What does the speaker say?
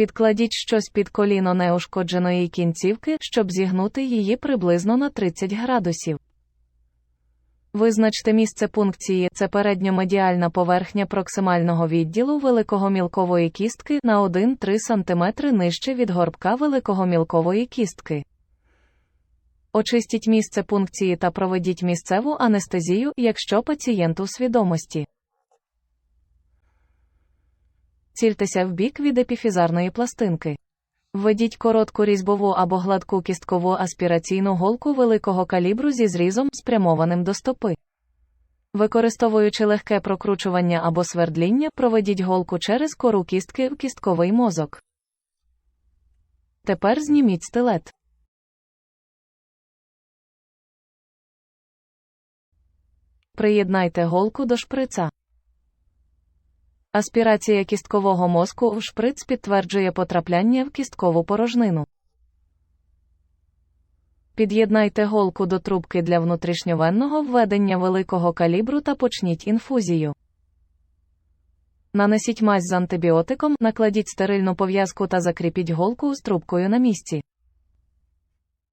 Підкладіть щось під коліно неушкодженої кінцівки, щоб зігнути її приблизно на 30 градусів. Визначте місце пункції це передньомедіальна поверхня проксимального відділу великогомілкової кістки на 1-3 см нижче від горбка великогомілкової кістки. Очистіть місце пункції та проведіть місцеву анестезію, якщо пацієнт у свідомості. Цільтеся в бік від епіфізарної пластинки. Введіть коротку різьбову або гладку кісткову аспіраційну голку великого калібру зі зрізом, спрямованим до стопи. Використовуючи легке прокручування або свердління, проведіть голку через кору кістки в кістковий мозок. Тепер зніміть стилет. Приєднайте голку до шприца. Аспірація кісткового мозку в шприц підтверджує потрапляння в кісткову порожнину. Під'єднайте голку до трубки для внутрішньовенного введення великого калібру та почніть інфузію. Нанесіть мазь з антибіотиком, накладіть стерильну пов'язку та закріпіть голку з трубкою на місці.